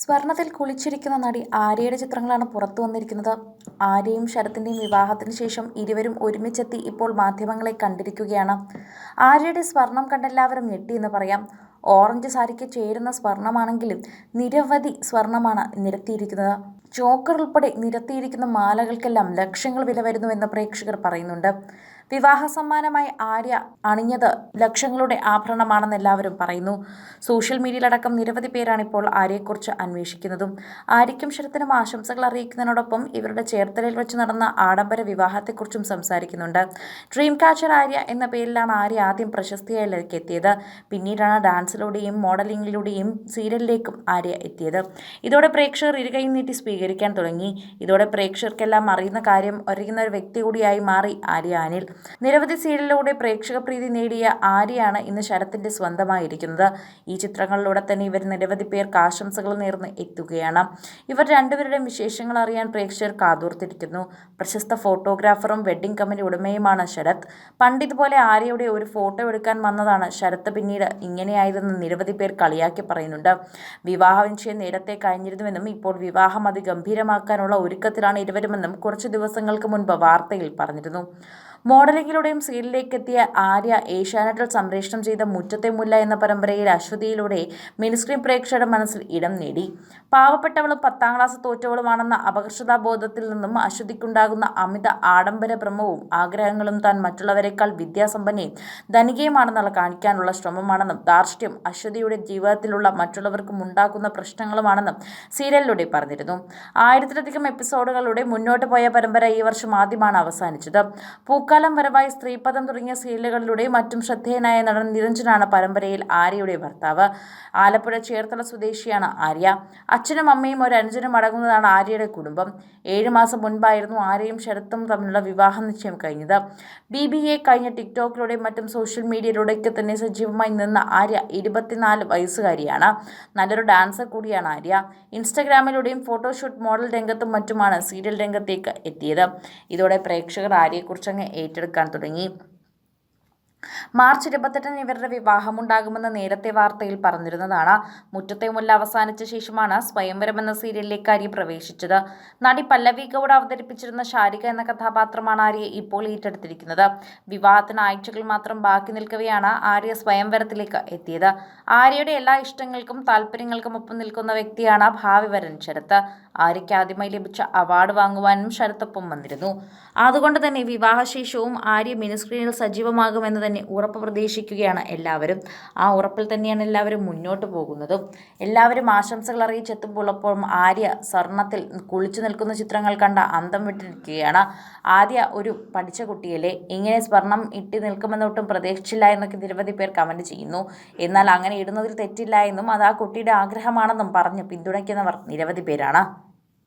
സ്വർണത്തിൽ കുളിച്ചിരിക്കുന്ന നടി ആര്യയുടെ ചിത്രങ്ങളാണ് പുറത്തു വന്നിരിക്കുന്നത്. ആര്യയും ശരത്തിന്റെയും വിവാഹത്തിന് ശേഷം ഇരുവരും ഒരുമിച്ചെത്തി ഇപ്പോൾ മാധ്യമങ്ങളെ കണ്ടിരിക്കുകയാണ്. ആര്യയുടെ സ്വർണം കണ്ടെല്ലാവരും ഞെട്ടി എന്ന് പറയാം. ഓറഞ്ച് സാരിക്ക് ചേരുന്ന സ്വർണമാണെങ്കിലും നിരവധി സ്വർണമാണ് നിരത്തിയിരിക്കുന്നത്. ചോക്കർ ഉൾപ്പെടെ നിരത്തിയിരിക്കുന്ന മാലകൾക്കെല്ലാം ലക്ഷങ്ങൾ വില വരുന്നുവെന്ന് പ്രേക്ഷകർ പറയുന്നുണ്ട്. വിവാഹ സമ്മാനമായി ആര്യ അണിഞ്ഞത് ലക്ഷങ്ങളുടെ ആഭരണമാണെന്ന് എല്ലാവരും പറയുന്നു. സോഷ്യൽ മീഡിയയിലടക്കം നിരവധി പേരാണ് ഇപ്പോൾ ആര്യയെക്കുറിച്ച് അന്വേഷിക്കുന്നതും ആര്യയ്ക്കും ശരത്തിനും ആശംസകൾ അറിയിക്കുന്നതിനോടൊപ്പം ഇവരുടെ ചേർത്തലയിൽ വെച്ച് നടന്ന ആഡംബര വിവാഹത്തെക്കുറിച്ചും സംസാരിക്കുന്നുണ്ട്. ഡ്രീം കാച്ചർ ആര്യ എന്ന പേരിലാണ് ആര്യ ആദ്യം പ്രശസ്തിയിലേക്ക് എത്തിയത്. പിന്നീടാണ് ഡാൻസിലൂടെയും മോഡലിംഗിലൂടെയും സീരിയലിലേക്കും ആര്യ എത്തിയത്. ഇതോടെ പ്രേക്ഷകർ ഇരുകൈ നീട്ടി സ്വീകരിക്കാൻ തുടങ്ങി. ഇതോടെ പ്രേക്ഷകർക്കെല്ലാം അറിയുന്ന കാര്യം അറിയുന്ന ഒരു വ്യക്തി കൂടിയായി മാറി ആര്യ അനിൽ. നിരവധി സീരിയലിലൂടെ പ്രേക്ഷക പ്രീതി നേടിയ ആര്യയാണ് ഇന്ന് ശരത്തിന്റെ സ്വന്തമായിരിക്കുന്നത്. ഈ ചിത്രങ്ങളിലൂടെ തന്നെ ഇവർ നിരവധി പേർക്ക് ആശംസകൾ നേർന്ന് എത്തുകയാണ്. ഇവർ രണ്ടുപേരുടെയും വിശേഷങ്ങൾ അറിയാൻ പ്രേക്ഷകർ കാതോർത്തിരിക്കുന്നു. പ്രശസ്ത ഫോട്ടോഗ്രാഫറും വെഡ്ഡിംഗ് കമ്പനി ഉടമയുമാണ് ശരത്. പണ്ട് പോലെ ആര്യയുടെ ഒരു ഫോട്ടോ എടുക്കാൻ വന്നതാണ് ശരത്ത് പിന്നീട് ഇങ്ങനെയായതെന്ന് നിരവധി പേർ കളിയാക്കി പറയുന്നുണ്ട്. വിവാഹ നിശ്ചയം നേരത്തെ കഴിഞ്ഞിരുന്നുവെന്നും ഇപ്പോൾ വിവാഹം അതിഗംഭീരമാക്കാനുള്ള ഒരുക്കത്തിലാണ് ഇരുവരുമെന്നും കുറച്ചു ദിവസങ്ങൾക്ക് മുൻപ് വാർത്തയിൽ പറഞ്ഞിരുന്നു. മോഡലിംഗിലൂടെയും സീരിയലിലേക്ക് എത്തിയ ആര്യ ഏഷ്യാനെറ്റിൽ സംപ്രേഷണം ചെയ്ത മുറ്റത്തെ മുല്ല എന്ന പരമ്പരയിൽ അശ്വതിയിലൂടെ മിനിസ്ക്രീൻ പ്രേക്ഷകരുടെ മനസ്സിൽ ഇടം നേടി. പാവപ്പെട്ടവളും പത്താം ക്ലാസ് തോറ്റവളുമാണെന്ന അപകർഷതാബോധത്തിൽ നിന്നും അശ്വതിക്കുണ്ടാകുന്ന അമിത ആഡംബര ഭ്രമവും ആഗ്രഹങ്ങളും താൻ മറ്റുള്ളവരെക്കാൾ വിദ്യാസമ്പന്നയും ധനികയുമാണെന്നുള്ള കാണിക്കാനുള്ള ശ്രമമാണെന്നും ധാർഷ്ട്യം അശ്വതിയുടെ ജീവിതത്തിലുള്ള മറ്റുള്ളവർക്കും ഉണ്ടാക്കുന്ന പ്രശ്നങ്ങളുമാണെന്നും സീരിയലിലൂടെ പറഞ്ഞിരുന്നു. ആയിരത്തിലധികം എപ്പിസോഡുകളുടെ മുന്നോട്ട് പോയ പരമ്പര ഈ വർഷം ആദ്യമാണ് അവസാനിച്ചത്. പൂക്കാലം വരവായി സ്ത്രീപദം തുടങ്ങിയ സീരിയലുകളിലൂടെ മറ്റും ശ്രദ്ധേയനായ നടൻ നിരഞ്ജനാണ് പരമ്പരയിൽ ആര്യയുടെ ഭർത്താവ്. ആലപ്പുഴ ചേർത്തല സ്വദേശിയാണ് ആര്യ. അച്ഛനും അമ്മയും ഒരു അനുജനും അടങ്ങുന്നതാണ് ആര്യയുടെ കുടുംബം. ഏഴു മാസം മുൻപായിരുന്നു ആര്യയും ശരത്തും തമ്മിലുള്ള വിവാഹ നിശ്ചയം കഴിഞ്ഞത്. ബി ബി എ കഴിഞ്ഞ ടിക്ടോക്കിലൂടെയും മറ്റും സോഷ്യൽ മീഡിയയിലൂടെയൊക്കെ തന്നെ സജീവമായി നിന്ന ആര്യ ഇരുപത്തിനാല് വയസ്സുകാരിയാണ്. നല്ലൊരു ഡാൻസർ കൂടിയാണ് ആര്യ. ഇൻസ്റ്റഗ്രാമിലൂടെയും ഫോട്ടോഷൂട്ട് മോഡൽ രംഗത്തും മറ്റുമാണ് സീരിയൽ രംഗത്തേക്ക് എത്തിയത്. ഇതോടെ പ്രേക്ഷകർ ആര്യയെക്കുറിച്ച് അങ്ങ് ഏറ്റെടുക്കാൻ തുടങ്ങി. മാർച്ച് ഇരുപത്തെട്ടിന് ഇവരുടെ വിവാഹമുണ്ടാകുമെന്ന് നേരത്തെ വാർത്തയിൽ പറഞ്ഞിരുന്നതാണ്. മുറ്റത്തെ മുല്ല അവസാനിച്ച ശേഷമാണ് സ്വയംവരം എന്ന സീരിയലിലേക്ക് ആര്യ പ്രവേശിച്ചത്. നടി പല്ലവി ഗൌഡ് അവതരിപ്പിച്ചിരുന്ന ശാരിക എന്ന കഥാപാത്രമാണ് ആര്യ ഇപ്പോൾ ഏറ്റെടുത്തിരിക്കുന്നത്. വിവാഹത്തിന് ആഴ്ചകൾ മാത്രം ബാക്കി നിൽക്കവെയാണ് ആര്യ സ്വയംവരത്തിലേക്ക് എത്തിയത്. ആര്യയുടെ എല്ലാ ഇഷ്ടങ്ങൾക്കും താല്പര്യങ്ങൾക്കും ഒപ്പം നിൽക്കുന്ന വ്യക്തിയാണ് ഭാവി വരൻ ശരത്ത് ആര്യയ്ക്ക് ആദ്യമായി ലഭിച്ച അവാർഡ് വാങ്ങുവാനും ശരത്തൊപ്പം വന്നിരുന്നു. അതുകൊണ്ട് തന്നെ വിവാഹശേഷവും ആര്യ മിനിസ്ക്രീനിൽ സജീവമാകുമെന്ന് തന്നെ ഉറപ്പ് പ്രതീക്ഷിക്കുകയാണ് എല്ലാവരും. ആ ഉറപ്പിൽ തന്നെയാണ് എല്ലാവരും മുന്നോട്ട് പോകുന്നതും. എല്ലാവരും ആശംസകൾ അറിയിച്ചെത്തുമ്പോൾ അപ്പോഴും ആര്യ സ്വർണത്തിൽ കുളിച്ചു നിൽക്കുന്ന ചിത്രങ്ങൾ കണ്ട അന്തം വിട്ടിരിക്കുകയാണ്. ആദ്യ ഒരു പഠിച്ച കുട്ടിയല്ലേ? ഇങ്ങനെ സ്വർണം ഇട്ടി നിൽക്കുമെന്നൊട്ടും പ്രതീക്ഷിച്ചില്ല എന്നൊക്കെ നിരവധി പേർ കമന്റ് ചെയ്യുന്നു. എന്നാൽ അങ്ങനെ ഇടുന്നതിൽ തെറ്റില്ല എന്നും അത് ആ കുട്ടിയുടെ ആഗ്രഹമാണെന്നും പറഞ്ഞ് പിന്തുണയ്ക്കുന്നവർ നിരവധി പേരാണ്.